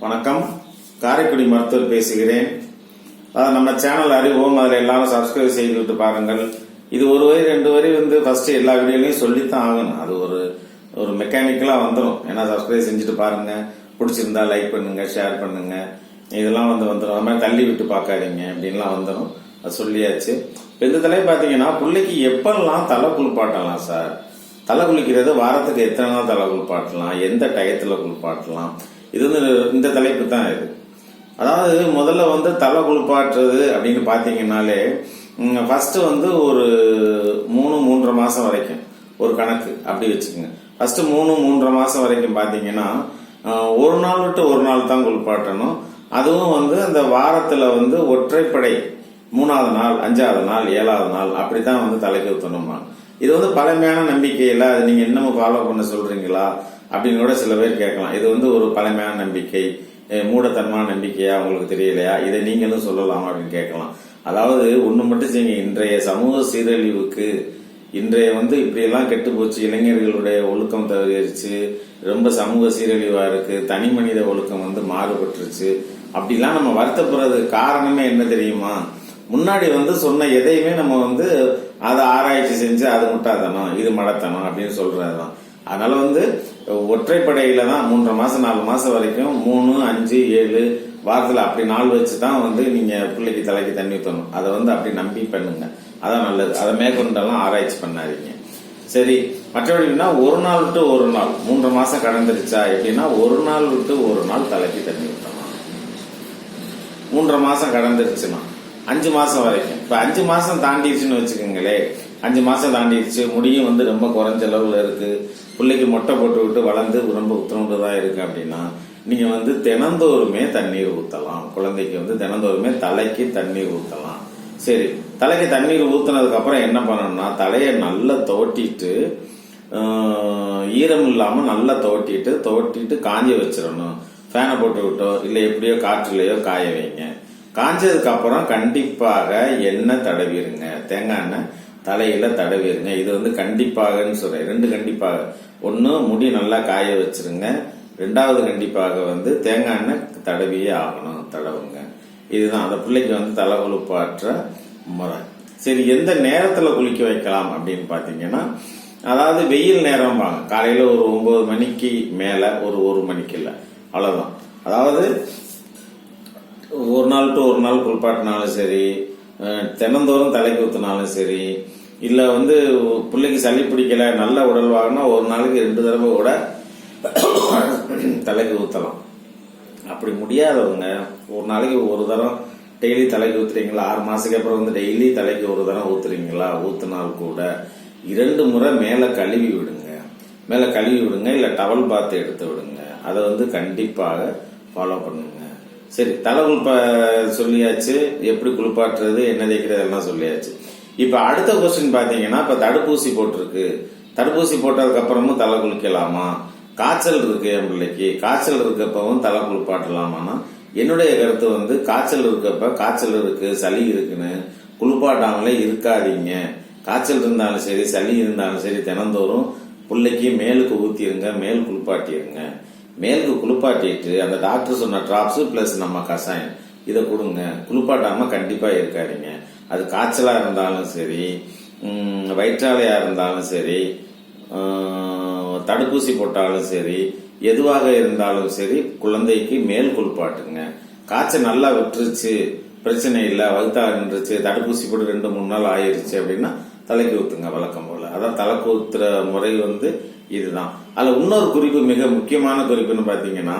வணக்கம். காரைக்குடி மருத்துவர் பேசுகிறேன். நம்ம சேனல் அறிவோம். அதில் எல்லாரும் சப்ஸ்கிரைப் செய்து விட்டு பாருங்கள். இது ஒரு வரி ரெண்டு வரி வந்து ஃபர்ஸ்ட் எல்லா வீடியோலையும் சொல்லித்தான் ஆகணும். அது ஒரு ஒரு மெக்கானிக்கலாக வந்துடும் ஏன்னா சப்ஸ்கிரைப் செஞ்சுட்டு பாருங்க. பிடிச்சிருந்தா லைக் பண்ணுங்க ஷேர் பண்ணுங்க. இதெல்லாம் வந்து வந்துடும் அது மாதிரி தள்ளி விட்டு பார்க்காதீங்க. அப்படின்லாம் வந்துடும் அது சொல்லியாச்சு. இந்த தலை பார்த்தீங்கன்னா பிள்ளைக்கு எப்பெல்லாம் தலை குளிப்பாட்டலாம் சார் தலை குளிக்கிறது வாரத்துக்கு எத்தனை நாள் தலை குளிப்பாட்டலாம்? எந்த டயத்தில் குளிப்பாட்டலாம்? இது வந்து இந்த தலைப்பு தான் இது. அதாவது முதல்ல வந்து தலை குளிப்பாட்டுறது அப்படின்னு பார்த்தீங்கன்னாலே ஃபஸ்ட்டு வந்து ஒரு மூணு மூன்றரை மாதம் வரைக்கும் ஒரு கணக்கு அப்படி வச்சுக்கோங்க. ஃபஸ்ட்டு மூணு மூன்றரை மாதம் வரைக்கும் பார்த்தீங்கன்னா ஒரு நாள் விட்டு ஒரு நாள் தான் குளிப்பாட்டணும். அதுவும் வந்து அந்த வாரத்தில் வந்து ஒற்றைப்படை மூணாவது நாள் அஞ்சாவது நாள் ஏழாவது நாள் அப்படி தான் வந்து தலைக்கு ஊற்றணுமா இது வந்து பழமையான நம்பிக்கையில் அது நீங்கள் இன்னமும் ஃபாலோ பண்ண சொல்கிறீங்களா அப்படின்னு கூட சில பேர் கேட்கலாம். இது வந்து ஒரு பழமையான நம்பிக்கை மூடத்தனமான நம்பிக்கையா உங்களுக்கு தெரியலையா? இதை நீங்களும் சொல்லலாம் அப்படின்னு கேட்கலாம். அதாவது ஒன்று மட்டும் செய்யுங்க. இன்றைய சமூக சீரழிவுக்கு இன்றைய வந்து இப்படியெல்லாம் கெட்டு போச்சு இளைஞர்களுடைய ஒழுக்கம் தவறிடுச்சு ரொம்ப சமூக சீரழிவாக இருக்குது தனி மனித ஒழுக்கம் வந்து மாறுபட்டுருச்சு அப்படிலாம் நம்ம வருத்தப்படுறதுக்கு காரணமே என்ன தெரியுமா? முன்னாடி வந்து சொன்ன எதையுமே நம்ம வந்து அதை ஆராய்ச்சி செஞ்சு அது முட்டாத்தனம் இது மடத்தனம் அப்படின்னு சொல்றதுதான். அதனால வந்து ஒற்றைப்படையில தான் மூன்றரை மாசம் நாலு மாசம் வரைக்கும் மூணு அஞ்சு ஏழு வாரத்தில் அப்படி நாள் வச்சு தான் வந்து நீங்க பிள்ளைக்கு தலைக்கு தண்ணி ஊற்றணும் அதை வந்து அப்படி நம்பி பண்ணுங்க. அதான் நல்லது. அதை மேற்கொண்டெல்லாம் ஆராய்ச்சி பண்ணாதீங்க. சரி மற்றபடினா ஒரு நாள் விட்டு ஒரு நாள் மூன்று மாசம் கடந்துருச்சா? எப்படின்னா ஒரு நாள் விட்டு ஒரு நாள் தலைக்கு தண்ணி ஊற்றணும் மூன்றரை மாசம் கடந்துருச்சுன்னா அஞ்சு மாசம் வரைக்கும். இப்ப அஞ்சு மாசம் தாண்டிடுச்சுன்னு வச்சுக்கோங்களேன் அஞ்சு மாசம் தாண்டிடுச்சு. முடியும் வந்து ரொம்ப குறைஞ்ச அளவுல இருக்கு. பிள்ளைக்கு மொட்டை போட்டு விட்டு வளர்ந்து ரொம்ப உத்தரவுண்டு தான் இருக்கு அப்படின்னா நீங்க வந்து தினந்தோறுமே தண்ணீர் ஊத்தலாம். குழந்தைக்கு வந்து தினந்தோறுமே தலைக்கு தண்ணீர் ஊத்தலாம். சரி தலைக்கு தண்ணீர் ஊத்துனதுக்கு அப்புறம் என்ன பண்ணணும்னா தலையை நல்லா தோட்டிட்டு ஈரம் இல்லாம நல்லா தோட்டிட்டு தோட்டிட்டு காஞ்சி வச்சிடணும். ஃபேனை போட்டு விட்டோ இல்லை எப்படியோ காற்றுலையோ காய வைங்க. காஞ்சதுக்கு அப்புறம் கண்டிப்பாக எண்ணெய் தடவிடுங்க. தேங்காய் எண்ணெய் தலையில தடவிடுங்க இது வந்து கண்டிப்பாகன்னு சொல்றேன். ரெண்டு கண்டிப்பாக. ஒன்னு முடி நல்லா காய வச்சிருங்க. ரெண்டாவது கண்டிப்பாக வந்து தேங்காய் எண்ணெய் தடவியே ஆகணும் தடவுங்க. இதுதான். அந்த பிள்ளைக்கு வந்து தலை கொழுப்பாற்ற முறை. சரி எந்த நேரத்துல குளிக்க வைக்கலாம் அப்படின்னு பாத்தீங்கன்னா அதாவது வெயில் நேரம் வாங்க. காலையில ஒரு ஒன்பது மணிக்கு மேல ஒரு ஒரு மணிக்கு இல்லை. அவ்வளவுதான். அதாவது ஒரு நாள் டு ஒரு நாள் குளிப்பாட்டினாலும் சரி தினந்தோறும் தலைக்கு ஊத்தினாலும் சரி இல்லை வந்து பிள்ளைக்கு சளி பிடிக்கல நல்ல உடல் வாங்கினா ஒரு நாளைக்கு ரெண்டு தடவை கூட தலைக்கு ஊற்றலாம் அப்படி முடியாதவங்க ஒரு நாளைக்கு ஒரு தரம் டெய்லி தலைக்கு ஊற்றுறீங்களா ஆறு மாதத்துக்கு அப்புறம் வந்து டெய்லி தலைக்கு ஒரு தரம் ஊற்றுறீங்களா ஊத்துனால் கூட இரண்டு முறை மேலே கழுவி விடுங்க. மேலே கழுவி விடுங்க இல்லை டவல் பாத்து எடுத்து விடுங்க. அதை வந்து கண்டிப்பாக ஃபாலோ பண்ணுங்க. சரி தலை குளிப்ப சொல்லியாச்சு எப்படி குளிப்பாட்டுறது என்ன தேய்க்கிறது எல்லாம் சொல்லியாச்சு. இப்ப அடுத்த கொஸ்டின் பாத்தீங்கன்னா இப்ப தடுப்பூசி போட்டிருக்கு. தடுப்பூசி போட்டதுக்கு அப்புறமும் தலை குளிக்கலாமா? காய்ச்சல் இருக்கு என் பிள்ளைக்கு. காய்ச்சல் இருக்கப்பவும் தலை குளிப்பாட்டலாமான்னா என்னுடைய கருத்து வந்து காய்ச்சல் இருக்கப்ப காய்ச்சல் இருக்கு சளி இருக்குன்னு குளிப்பாட்டாமலே இருக்காதீங்க. காய்ச்சல் இருந்தாலும் சரி சளி இருந்தாலும் சரி தினந்தோறும் பிள்ளைக்கு மேலுக்கு ஊத்திருங்க மேல் குளிப்பாட்டிடுங்க மேலுக்கு குளிப்பாட்டிட்டு அந்த டாக்டர் சொன்ன ட்ராப்ஸு பிளஸ் நம்ம கஷாயம் இதை கொடுங்க. குளிப்பாட்டாம கண்டிப்பா இருக்காதீங்க. அது காய்ச்சலாக இருந்தாலும் சரி வயிற்றாலையாக இருந்தாலும் சரி தடுப்பூசி போட்டாலும் சரி எதுவாக இருந்தாலும் சரி குழந்தைக்கு மேல் குளிப்பாட்டுங்க. காய்ச்சல் நல்லா விட்டுருச்சு பிரச்சனை இல்லை வகுத்தா நின்றுச்சு தடுப்பூசி போட்டு ரெண்டு மூணு நாள் ஆயிருச்சு அப்படின்னா தலைக்கு ஊற்றுங்க வழக்கம் போல். அதான் தலைக்கு ஊத்துற முறை வந்து இதுதான். அதில் இன்னொரு குறிப்பு மிக முக்கியமான குறிப்புன்னு பார்த்தீங்கன்னா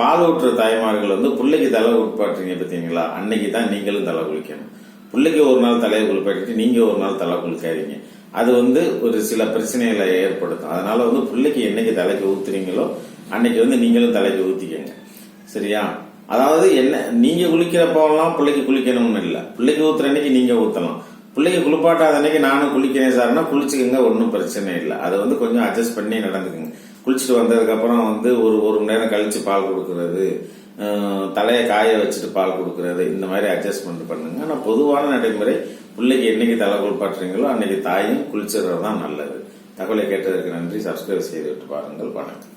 பால் ஊற்றுற தாய்மார்கள் வந்து பிள்ளைக்கு தலை உட்பாட்டுறீங்க பார்த்தீங்களா அன்னைக்கு தான் நீங்களும் தலை குளிக்கணும். பிள்ளைக்கு ஒரு நாள் தலையை குளிப்பாட்டிட்டு நீங்க ஒரு நாள் தலை குளிக்காதீங்க. அது வந்து ஒரு சில பிரச்சனைகளை ஏற்படுத்தும். அதனால வந்து பிள்ளைக்கு என்னைக்கு தலைக்கு ஊத்துறீங்களோ அன்னைக்கு வந்து நீங்களும் தலைக்கு ஊத்திக்கங்க. சரியா? அதாவது என்ன நீங்க குளிக்கிறப்பெல்லாம் பிள்ளைக்கு குளிக்கணும்னு இல்லை. பிள்ளைக்கு ஊத்துற அன்னைக்கு நீங்க ஊத்தலாம். பிள்ளைக்கு குளிப்பாட்டாத அன்னைக்கு நானும் குளிக்கிறேன் சார்னா குளிச்சுக்கோங்க ஒன்றும் பிரச்சனை இல்லை. அதை வந்து கொஞ்சம் அட்ஜஸ்ட் பண்ணி நடந்துக்குங்க. குளிச்சுட்டு வந்ததுக்கப்புறம் வந்து ஒரு ஒரு மணி நேரம் கழிச்சு பால் கொடுக்கறது. தலையை காய வச்சுட்டு பால் கொடுக்கறது இந்த மாதிரி அட்ஜஸ்ட்மெண்ட் பண்ணுங்க. ஆனால் பொதுவான நடைமுறை பிள்ளைக்கு என்னைக்கு தலை குளிப்பாட்டுறீங்களோ அன்னைக்கு தாயும் குளிச்சிடுறது தான் நல்லது. தகவலை கேட்டதற்கு நன்றி. சப்ஸ்கிரைப் செய்து விட்டு பாருங்கள். வணக்கம்.